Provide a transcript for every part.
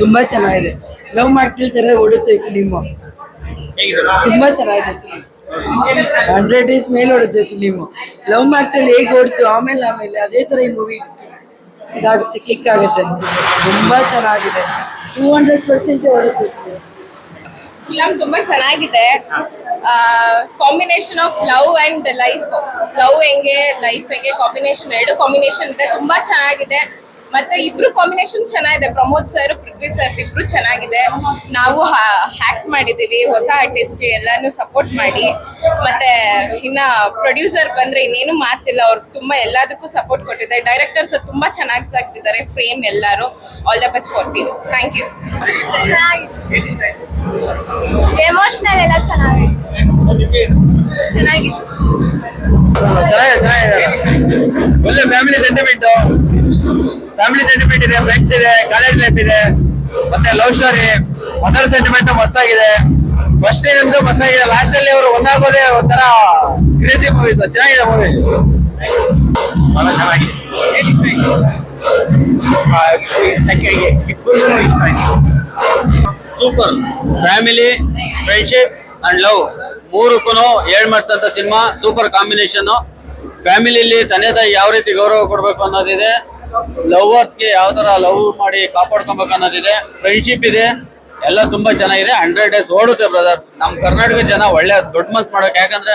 ತುಂಬಾ ಚೆನ್ನಾಗಿದೆ. ಲವ್ ಮಾಡ್ತಿರ್ತಾರೆ ತರ ಓಡುತ್ತೆ ಫಿಲಿಮು ತುಂಬಾ ಚೆನ್ನಾಗಿದೆ ಫಿಲಿಮ್ ಹಂಡ್ರೆಡ್ ಡೇಸ್ ಮೇಲೆ ಓಡುತ್ತೆ ಫಿಲಿಮು ಲವ್ ಮಾಡ್ತಲ್ಲಿ ಹೇಗೆ ಓಡ್ತು, ಆಮೇಲೆ ಆಮೇಲೆ ಅದೇ ತರ ಈ ಮೂವಿ ಇದಾಗುತ್ತೆ ಕ್ಲಿಕ್ ಆಗುತ್ತೆ. ತುಂಬಾ ಚೆನ್ನಾಗಿದೆ. ಟೂ ಹಂಡ್ರೆಡ್ ಪರ್ಸೆಂಟ್ ಓಡುತ್ತೆ. ಫಿಲಮ್ ತುಂಬಾ ಚೆನ್ನಾಗಿದೆ. Combination of love and life love ಹೆಂಗೆ ಲೈಫ್ ಹೆಂಗೆ ಕಾಂಬಿನೇಷನ್ ಎರಡು ಕಾಂಬಿನೇಷನ್ ಇದೆ ತುಂಬಾ ಚೆನ್ನಾಗಿದೆ. ಮತ್ತೆ ಇಬ್ರು ಕಾಂಬಿನೇಷನ್ ಚೆನ್ನಾಗಿದೆ. ಪ್ರಮೋದ್ ಸರ್ ಪೃಥ್ವಿ ಸರ್ ಇಬ್ರು ಚೆನ್ನಾಗಿದೆ. ನಾವು ಹ್ಯಾಕ್ ಮಾಡಿದೀವಿ ಹೊಸ ಆರ್ಟಿಸ್ಟ್ ಎಲ್ಲಾನು ಸಪೋರ್ಟ್ ಮಾಡಿ. ಮತ್ತೆ ಇನ್ನ ಪ್ರೊಡ್ಯೂಸರ್ ಬಂದ್ರೆ ಇನ್ನೇನು ಮಾತಿಲ್ಲ. ಅವ್ರು ತುಂಬಾ ಎಲ್ಲದಕ್ಕೂ ಸಪೋರ್ಟ್ ಕೊಟ್ಟಿದ್ದಾರೆ. ಡೈರೆಕ್ಟರ್ ಸರ್ ತುಂಬಾ ಚೆನ್ನಾಗಿ ಸಾಕ್ತಿದ್ದಾರೆ ಫ್ರೇಮ್ ಎಲ್ಲಾರು. All the best for team thank you emotional ಎಲ್ಲ ಚೆನ್ನಾಗಿದೆ. ಚೆನ್ನಾಗಿತ್ತು ಚೆನ್ನಾಗಿದೆ ಚೆನ್ನಾಗಿದೆ. ಒಳ್ಳೆ ಫ್ಯಾಮಿಲಿ ಸೆಂಟಿಮೆಂಟ್ ಫ್ಯಾಮಿಲಿ ಸೆಂಟಿಮೆಂಟ್ ಇದೆ ಫ್ರೆಂಡ್ಸ್ ಇದೆ ಕಾಲೇಜ್ ಲೈಫ್ ಇದೆ. ಮತ್ತೆ ಲವ್ ಸ್ಟೋರಿ ಮದರ್ ಸೆಂಟಿಮೆಂಟ್ ಮಸ್ತಾಗಿದೆ ಫಸ್ಟ್ ಏನಂದ್ರೆ ಮಸ್ತಾಗಿದೆ ಲಾಸ್ಟ್ ಅಲ್ಲಿ ಅವರು ಒಂದಾಗೋದೇ ಒಂಥರ ಕ್ರೇಜಿ ಮೂವಿ ಚೆನ್ನಾಗಿದೆ movie super family friendship and love ಮೂರಕ್ಕೂ ಏಳ್ ಮಾಡಿಸ್ತಂತ ಸಿನಿಮಾ ಸೂಪರ್ ಕಾಂಬಿನೇಷನ್ ಫ್ಯಾಮಿಲಿಯಲ್ಲಿ ತಂದೆ ತಾಯಿ ಯಾವ ರೀತಿ ಗೌರವ ಕೊಡಬೇಕು ಅನ್ನೋದಿದೆ. ಲವರ್ಸ್ಗೆ ಯಾವ ಥರ ಲವ್ ಮಾಡಿ ಕಾಪಾಡ್ಕೊಬೇಕು ಅನ್ನೋದಿದೆ. ಫ್ರೆಂಡ್ಶಿಪ್ ಇದೆ. ಎಲ್ಲ ತುಂಬಾ ಚೆನ್ನಾಗಿದೆ. ಹಂಡ್ರೆಡ್ ಡೇಸ್ ಓಡುತ್ತೆ ಬ್ರದರ್ ನಮ್ಮ ಕರ್ನಾಟಕ ಜನ ಒಳ್ಳೆ ದೊಡ್ಡ ಮನ್ಸ್ ಮಾಡೋಕೆ. ಯಾಕಂದ್ರೆ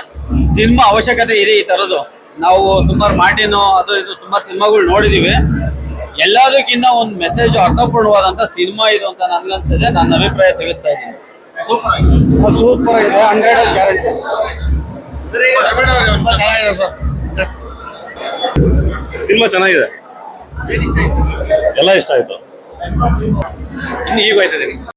ಸಿನಿಮಾ ಅವಶ್ಯಕತೆ ಇದೆ ಈ ತರದ್ದು. ನಾವು ಸುಮಾರು ಮಾರ್ಟಿನು ಅದು ಇದು ಸುಮಾರು ಸಿನಿಮಾಗಳು ನೋಡಿದೀವಿ. ಎಲ್ಲದಕ್ಕಿಂತ ಒಂದು ಮೆಸೇಜ್ ಅರ್ಥಪೂರ್ಣವಾದಂತ ಸಿನಿಮಾ ಇದು ಅಂತ ನನ್ಗನ್ಸಿದೆ ನನ್ನ ಅಭಿಪ್ರಾಯ ತಿಳಿಸ್ತಾ ಇದ್ದೀನಿ. ಸೂಪರ್. ಆಗಿದೆ. ಹಂಡ್ರೆಡ್ ಗ್ಯಾರಂಟಿ ಸಿನಿಮಾ ಚೆನ್ನಾಗಿದೆ. ಎಲ್ಲ ಇಷ್ಟ ಆಯ್ತು. ಇನ್ನು ಈಗ ಹೋಯ್ತಿದ್ದೀನಿ